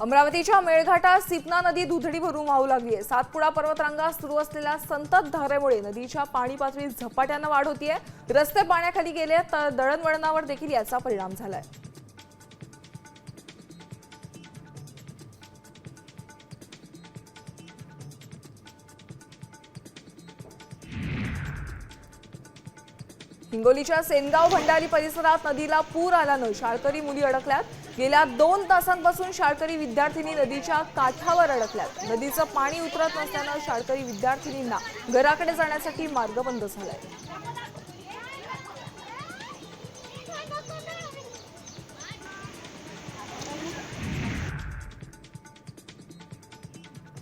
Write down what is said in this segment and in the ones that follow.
अमरावतीच्या मेळघाटात सिपना नदी दुधडी भरून वाहू लागली आहे. सातपुडा पर्वतरांगात सुरू असलेल्या संतत धारेमुळे नदीच्या पाणी पातळीत झपाट्यानं वाढ होतीये. रस्ते पाण्याखाली गेले तर दळणवळणावर देखील याचा परिणाम झालाय. हिंगोलीच्या सेनगाव भंडारी परिसरात नदीला पूर आल्यानं शाळकरी मुली अडकल्यात. गेल्या दोन तासांपासून शाळकरी विद्यार्थिनी नदीच्या काठावर अडकल्यात. नदीचं पाणी उतरत नसल्यानं शाळकरी विद्यार्थिनींना घराकडे जाण्यासाठी मार्ग बंद झालाय.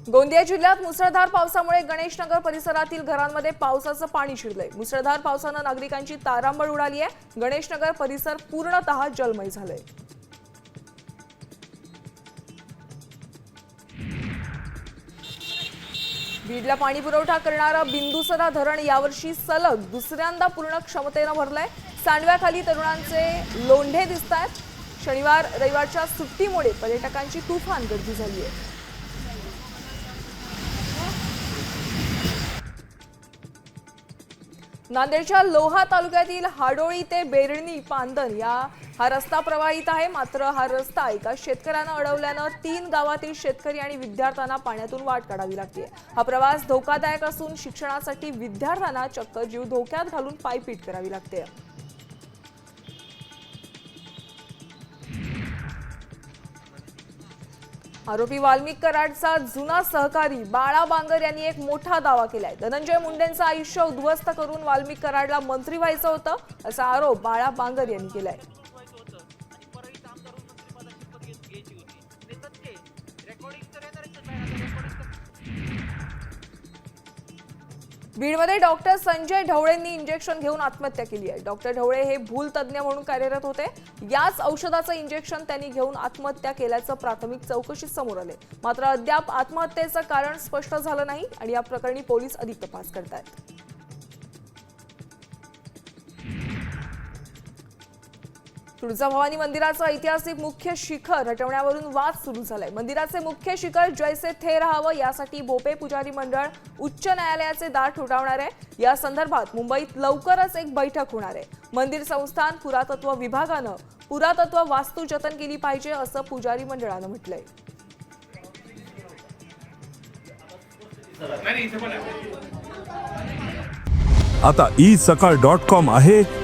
गोंदिया जिल्ह्यात मुसळधार पावसामुळे गणेशनगर परिसरातील घरांमध्ये पावसाचं पाणी शिरलंय. मुसळधार पावसानं नागरिकांची तारांबळ उडाली आहे. गणेशनगर परिसर पूर्णतः जलमय झालंय. बीडला पाणी पुरवठा करणारं बिंदुसरा धरण यावर्षी सलग दुसऱ्यांदा पूर्ण क्षमतेनं भरलंय. सांडव्याखाली तरुणांचे लोंढे दिसत आहेत शनिवार रविवारच्या सुट्टीमुळे पर्यटकांची तुफान गर्दी झाली आहे नांदेडच्या लोहा तालुक्यातील हाडोळी ते बेरणी पांदन या हा रस्ता प्रवाहित आहे. मात्र हा रस्ता एका शेतकऱ्यानं अडवल्यानं तीन गावातील शेतकरी आणि विद्यार्थ्यांना पाण्यातून वाट काढावी लागते हा प्रवास धोकादायक असून शिक्षणासाठी विद्यार्थ्यांना चक्क जीव धोक्यात घालून पायपीट करावी लागते. आरोपी वाल्मिक कराडचा जुना सहकारी बाळा बांगर यांनी एक मोठा दावा केलाय. धनंजय मुंडेंचं आयुष्य उद्ध्वस्त करून वाल्मिक कराडला मंत्री व्हायचं होतं असा आरोप बाळा बांगर यांनी केलाय. बीडमध्ये डॉक्टर संजय ढवळेंनी इंजेक्शन घेऊन आत्महत्या केली आहे. डॉक्टर ढवळे हे भूल तज्ज्ञ म्हणून कार्यरत होते. याच औषधाचं इंजेक्शन त्यांनी घेऊन आत्महत्या केल्याचं प्राथमिक चौकशीत समोर आले. मात्र अद्याप आत्महत्येचं कारण स्पष्ट झालं नाही आणि या प्रकरणी पोलीस अधिक तपास करतायत. तुळजाभवानी मंदिराचं ऐतिहासिक मुख्य शिखर हटवण्यावरून वाद सुरू झालाय. मंदिराचे मुख्य शिखर जैसे थे राहावं यासाठी भोपे पुजारी मंडळ उच्च न्यायालयाचे दार ठोठावणार आहे. या संदर्भात मुंबईत लवकरच एक बैठक होणार आहे. मंदिर संस्थान पुरातत्व विभागानं पुरातत्व वास्तू जतन केली पाहिजे असं पुजारी मंडळानं म्हटलंय. आता ई सकाळ डॉट कॉम आहे.